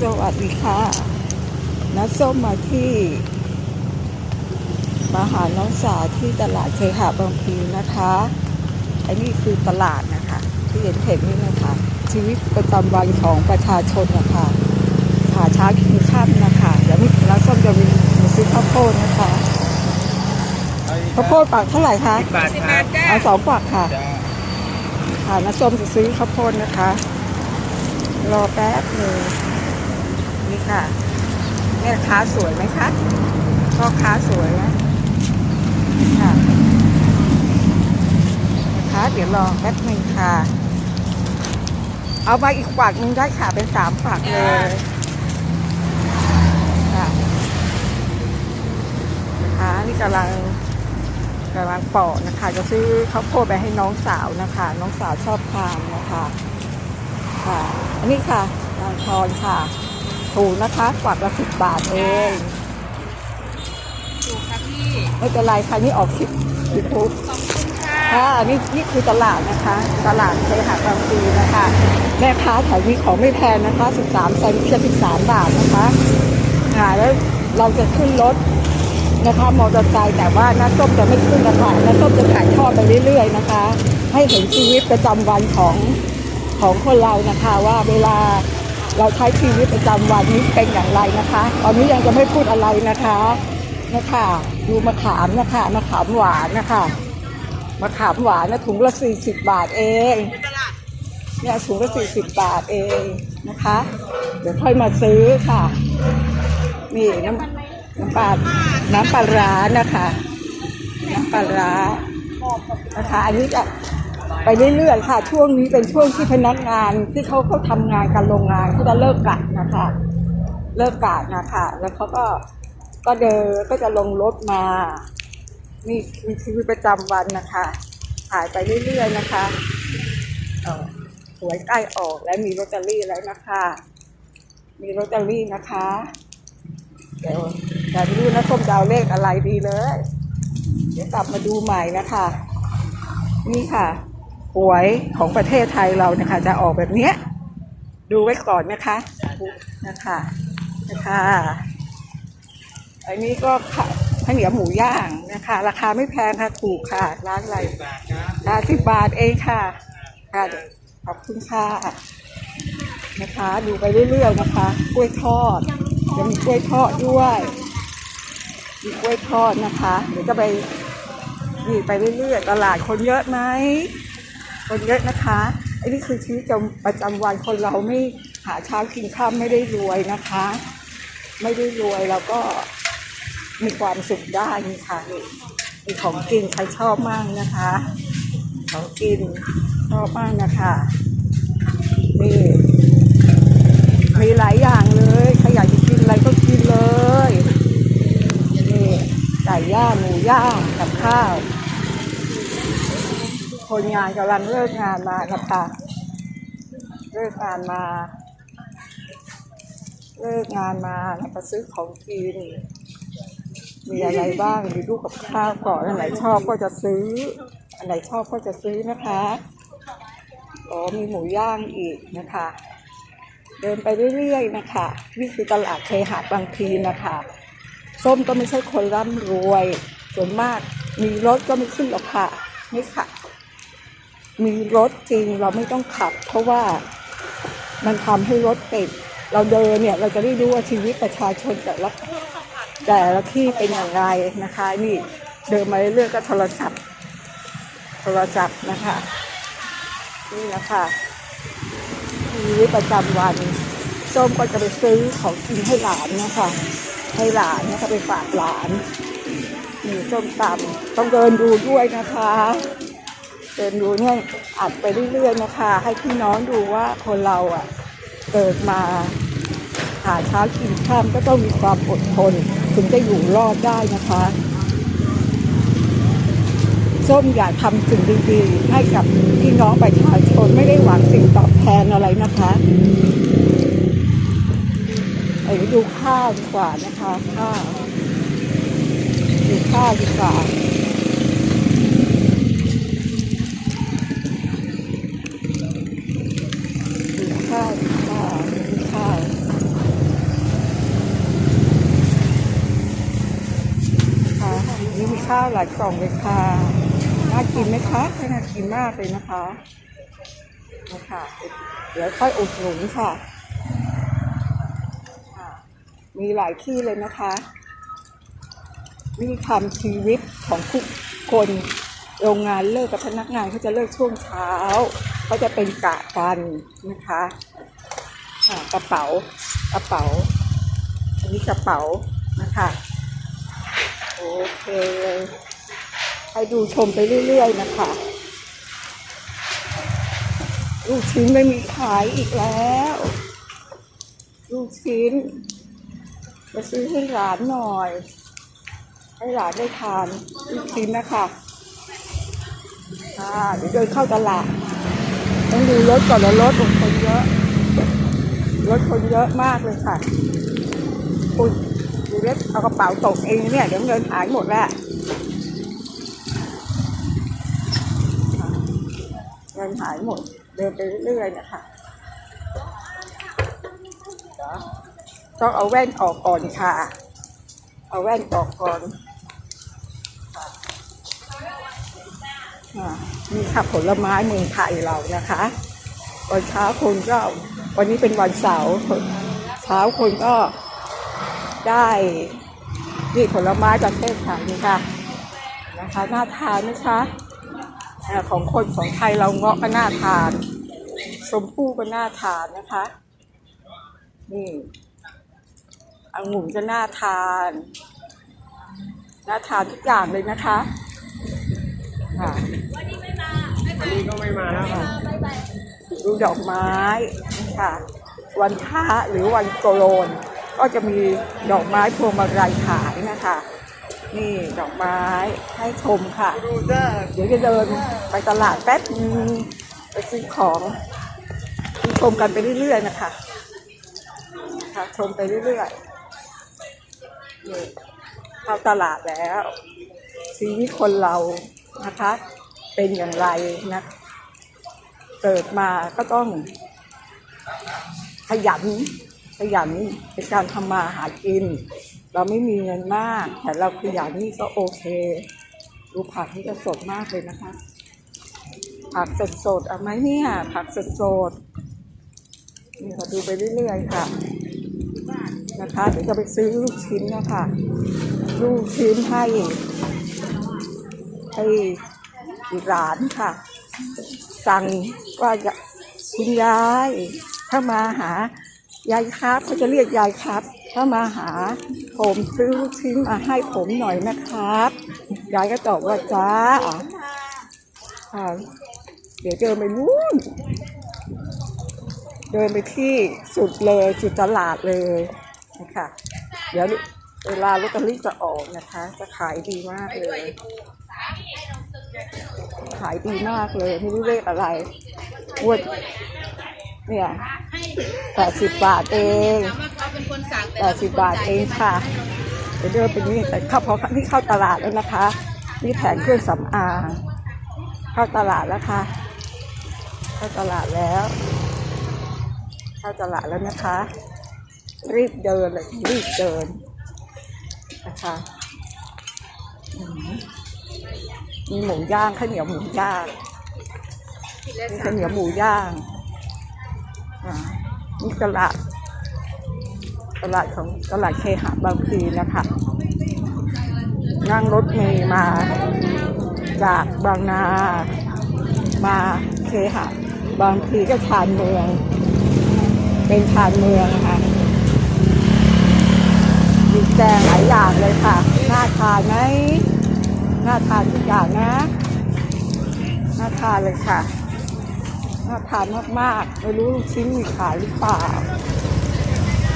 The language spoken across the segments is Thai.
สวัสดีค่ะนัดส้มมาที่ มาหาน้องสาวที่ตลาดเคหะบางพลีนะคะ อันนี้คือตลาดนะคะ ที่เห็นเห็นนี่นะคะ ชีวิตประจำวันของประชาชนนะคะหาเช้ากินข้ามนะคะเดี๋ยวนี้น้ำส้มจะมีมาซื้อข้าวโพดนะคะข้าวโพดปักเท่าไหร่คะบาทครับเอาสองปักค่ะจ้าค่ะน้าส้มจะซื้อข้าวโพดนะคะ รอแป๊บหนึ่งนี่ ค่ะแม่ค้าสวยไหมคะพ่อค้าสวยไหมค่ะนะคะเดี๋ยวรอแป๊บหนึ่งค่ะ เอามาอีกฝักหนึงได้ค่ะเป็นสามฝักเลยค่ะนะคะนี่กำลังกำลังปอกนะคะ จะซื้อข้าวโพดไปให้น้องสาวนะคะ น้องสาวชอบทานนะคะค่ะ อันนี้ค่ะนางทอนค่ะ ถูกนะคะกวักละสิบบาทเองถูกครับพี่ไม่เป็นไรค่ะนี่ออกคลิปยูทูบขอบคุณค่ะค่ะอันนี้นี่คือตลาดนะคะ ตลาดเคหะบางพลีนะคะแม่ค้าแถวนี้ของไม่แพงนะคะ13เซนแค่13บาทนะคะค่ะแล้วเราจะขึ้นรถนะคะมอเตอร์ไซค์แต่ว่าน้าส้มจะไม่ขึ้นนะคะน้าส้มจะถ่ายทอดไปเรื่อย ๆ นะคะ ให้เห็นชีวิตประจำวันของของคนเรานะคะว่าเวลา เราใช้ชีวิตประจำวันนี้เป็นอย่างไรนะคะ ตอนนี้ยังจะไม่พูดอะไรนะคะนะคะดูมะขามนะคะมะขามหวานนะคะมะขามหวานนะถุงละ40บาทเองเนี่ยถุงละสี่สิบบาทเองนะคะ เดี๋ยวค่อยมาซื้อค่ะนี่น้ำน้ำปลาน้ำปลาร้านะคะ น้ำปลาร้านะคะ อันนี้จะ ไปเรื่อยๆค่ะ ช่วงนี้เป็นช่วงที่พนักงานที่เขาเขาทำงานกันโรงงานเขาจะเลิกกะนะคะ เลิกกะนะคะ แล้วเขาก็ก็เดินก็จะลงรถมานี่คือชีวิตประจำวันนะคะถ่ายไปเรื่อยๆนะคะหวยใกล้ออกและมีลอตเตอรี่แล้วนะคะ มีลอตเตอรี่นะคะ เดี๋ยวแต่ไม่รู้นะส้มจะเอาเลขอะไรดีเลย เดี๋ยวกลับมาดูใหม่นะคะ นี่ค่ะ หวยของประเทศไทยเรานะคะ จะออกแบบเนี้ย ดูไว้ก่อนนะคะนะคะนะคะอันนี้ก็ข้าวเหนียวหมูย่างนะคะ ราคาไม่แพงค่ะถูกค่ะ ร้านอะไรบาทครับห้าสิบบาทเองค่ะ ค่ะขอบคุณค่ะนะคะ ดูไปเรื่อยๆนะคะ กล้วยทอดจะมีกล้วยทอดด้วยมีกล้วยทอดนะคะ เดี๋ยวจะไปนี่ไปเรื่อยๆตลาดคนเยอะไหม คนเยอะนะคะไอ้นี่คือชีวิตประจำวันคนเราไม่หาเช้ากินข้ามไม่ได้รวยนะคะ ไม่ได้รวยเราก็มีความสุขได้นี่ค่ะมีของกินใครชอบมากนะคะ ของกินชอบมากนะคะนี่มีหลายอย่างเลยใครอยากจะกินอะไรก็กินเลยนี่ไก่ย่างหมูย่างกับข้าว คนงานกำลังเลิกงานมานะคะเลิกงานมา เลิกงานมาแล้วก็ซื้อของกิน มีอะไรบ้างดูดูกับข้าวก่อนอันไหนชอบก็จะซื้อ อันไหนชอบก็จะซื้อนะคะอ๋อมีหมูย่างอีกนะคะ เดินไปเรื่อยๆนะคะนี่คือตลาดเคหะบางพลีนะคะส้มก็ไม่ใช่คนร่ำรวย ส่วนมากมีรถก็ไม่ขึ้นหรอกค่ะไม่ค่ะ มีรถจริงเราไม่ต้องขับ เพราะว่ามันทำให้รถติด เราเดินเนี่ยเราจะได้รู้ว่าชีวิตประชาชนแต่ละแต่ละที่เป็นอย่างไรนะคะ นี่เดินมาเรื่อยๆก็โทรศัพท์ โทรศัพท์นะคะ นี่นะคะชีวิตประจำวันส้มก็จะไปซื้อของกินให้หลานนะคะ ให้หลานนะคะไปฝากหลานนี่ส้มตำต้องเดินดูด้วยนะคะ เดินดูเนี่ยอัดไปเรื่อยๆนะคะ ให้พี่น้องดูว่าคนเราอะเกิดมาหาเช้ากินข้ามก็ต้องมีความอดทน ถึงจะอยู่รอดได้นะคะส้มอยากทำสิ่งดีๆให้กับพี่น้องประชาชนไม่ได้หวังสิ่งตอบแทนอะไรนะคะไปดูข้าวดีกว่านะคะข้าวดูข้าวดีกว่าดูข้าวดูข้าวดูข้าว ข้าวหลายกล่องเลยค่ะ น่ากินไหมคะน่ากินมากเลยนะคะนะคะเดี๋ยวค่อยอุดหนุนค่ะค่ะ มีหลายที่เลยนะคะวิธีทำชีวิตของทุกคนโรงงานเลิกกับพนักงานเขาจะเลิกช่วงเช้าเขาจะเป็นกะวันนะคะกระเป๋ากระเป๋า อันนี้กระเป๋านะคะ โอเคให้ดูชมไปเรื่อยๆนะคะลูกชิ้นไม่มีขายอีกแล้ว ลูกชิ้นมาซื้อให้หลานหน่อย ให้หลานได้ทานลูกชิ้นนะคะค่ะเดี๋ยวเดินเข้าตลาดต้องดูรถก่อนแล้วรถคนเยอะรถคนเยอะมากเลยค่ะคุณ เล็กเอากระเป๋าตกเองเนี่ย เดี๋ยวเงินหายหมดแล้วค่ะเงินหายหมด เดินไปเรื่อยๆนะคะต้องเอาแว่นออกก่อนค่ะ เอาแว่นออกก่อนอนี่ค่ะผลไม้เมืองไทยเรานะคะตอนเช้าคนก็วันนี้เป็นวันเสาร์เช้าคนก็ ได้นี่ผลไม้ประเภทค่ะนี่ค่ะนะคะน่าทานไหมคะของคนของไทยเราเงาะก็น่าทานชมพู่ก็น่าทานนะคะนี่องุ่นก็น่าทาน น่าทานทุกอย่างเลยนะคะค่ะวันนี้ก็ไม่มาแล้วค่ะดูดอกไม้ค่ะ วันพระหรือวันโกโลน ก็จะมีดอกไม้พวงมาลัยขายนะคะ นี่ดอกไม้ให้ชมค่ะ เดี๋ยวจะเดินไปตลาดแป๊บนึงไปซื้อของชมกันไปเรื่อยๆนะคะค่ะชมไปเรื่อยๆนี่เข้าตลาดแล้วชีวิตคนเรานะคะ เป็นอย่างไรนะเกิดมาก็ต้องขยัน ขยันในการทำมาหากิน เราไม่มีเงินมาก แต่เราขยันนี่ก็โอเค ดูผักนี่ก็สดมากเลยนะคะ ผักสดสดเอาไหมเนี่ย ผักสดสดนี่เราดูไปเรื่อยๆค่ะนะคะเดี๋ยวจะไปซื้อลูกชิ้นนะคะลูกชิ้นให้ให้หลานค่ะ สั่งว่าจะคุณยายถ้ามาหา ยายครับเขาจะเรียกยายครับ ถ้ามาหาผมซื้อลูกชิ้นมาให้ผมหน่อยนะครับ ยายก็ตอบว่าจ้าเดี๋ยวเดินไปนู่นเดินไปที่สุดเลยสุดตลาดเลยนะคะเดี๋ยวเวลาลอตเตอรี่จะออกนะคะ จะขายดีมากเลย ขายดีมากเลยไม่รู้เลขอะไรงวด เนี่ยแปดสิบบาทเองถามว่าเขาเป็นคนสั่งแต่แปดสิบบาทเองค่ะเดี๋ยวเดินไปนี่แต่เข้าพอนี่เข้าตลาดแล้วนะคะ นี่แผงเครื่องสำอาง เข้าตลาดแล้วค่ะ เข้าตลาดแล้ว เข้าตลาดแล้วนะคะ รีบเดินเลยรีบเดินนะคะอืมมีหมูย่างข้าวเหนียวหมูย่างมีข้าวเหนียวหมูย่างอ่า นี่ตลาด ตลาดของตลาดเคหะบางพลีนะคะ นั่งรถเมย์มา จากบางนา มาเคหะบางพลีก็ชานเมือง เป็นชานเมืองค่ะมีแกงหลายอย่างเลยค่ะ น่าทานไหมน่าทานทุกอย่างนะ น่าทานเลยค่ะ น่าทานมากๆ ไม่รู้ลูกชิ้นมีขายหรือเปล่า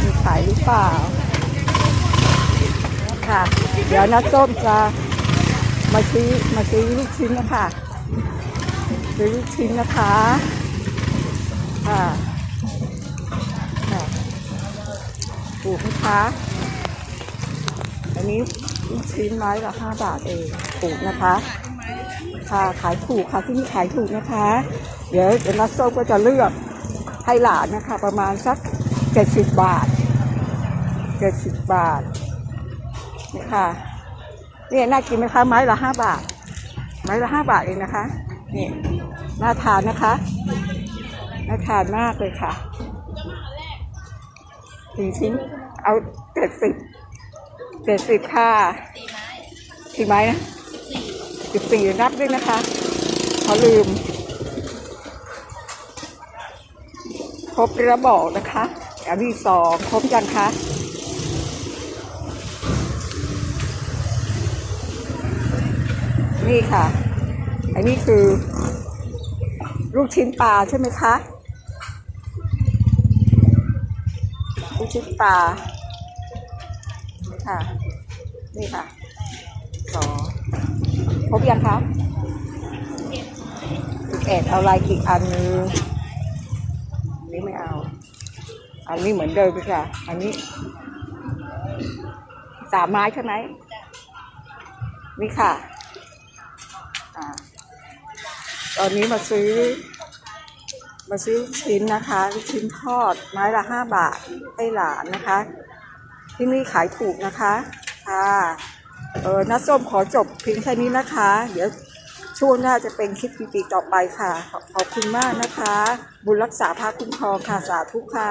มีขายหรือเปล่าค่ะ เดี๋ยวนัดส้มจะมาซื้อมาซื้อลูกชิ้นนะคะซื้อลูกชิ้นนะคะค่ะค่ะถูกไหมคะอันนี้ลูกชิ้นไม้ละห้าบาทเองถูกนะคะ ค่ะขายถูกค่ะที่นี่ขายถูกนะคะ เดี๋ยวเดี๋ยวนัดส้มก็จะเลือกให้หลานนะคะ ประมาณสักเจ็ดสิบบาทเจ็ดสิบบาทนี่ค่ะนี่น่ากินไหมคะไม้ละห้าบาท ไม้ละห้าบาทเองนะคะนี่น่าทานนะคะน่าทานมากเลยค่ะสี่ชิ้นเอาเจ็ดสิบเจ็ดสิบค่ะสี่ไม้นะสิบสี่นับด้วยนะคะเขาลืม ครบแล้วบอกนะคะอันที่สองครบยังคะนี่ค่ะ อันนี้คือ ลูกชิ้นปลาใช่ไหมคะ ลูกชิ้นปลาค่ะ นี่ค่ะสองครบยังคะสิบเอ็ดเอาลายอีกอันนึง อันนี้ไม่เอา อันนี้เหมือนเดิมเลยค่ะ อันนี้ สามไม้ใช่ไหมนี่ค่ะอ่าตอนนี้มาซื้อ มาซื้อลูกชิ้นนะคะลูกชิ้นทอดไม้ละห้าบาทให้หลานนะคะ ที่นี่ขายถูกนะคะ ค่ะ เออน้าส้มขอจบเพียงแค่นี้นะคะ เดี๋ยว ช่วงหน้าจะเป็นคลิปปีๆต่อไปค่ะ ขอบคุณมากนะคะ บุญรักษาพระคุ้มครองค่ะ สาธุค่ะ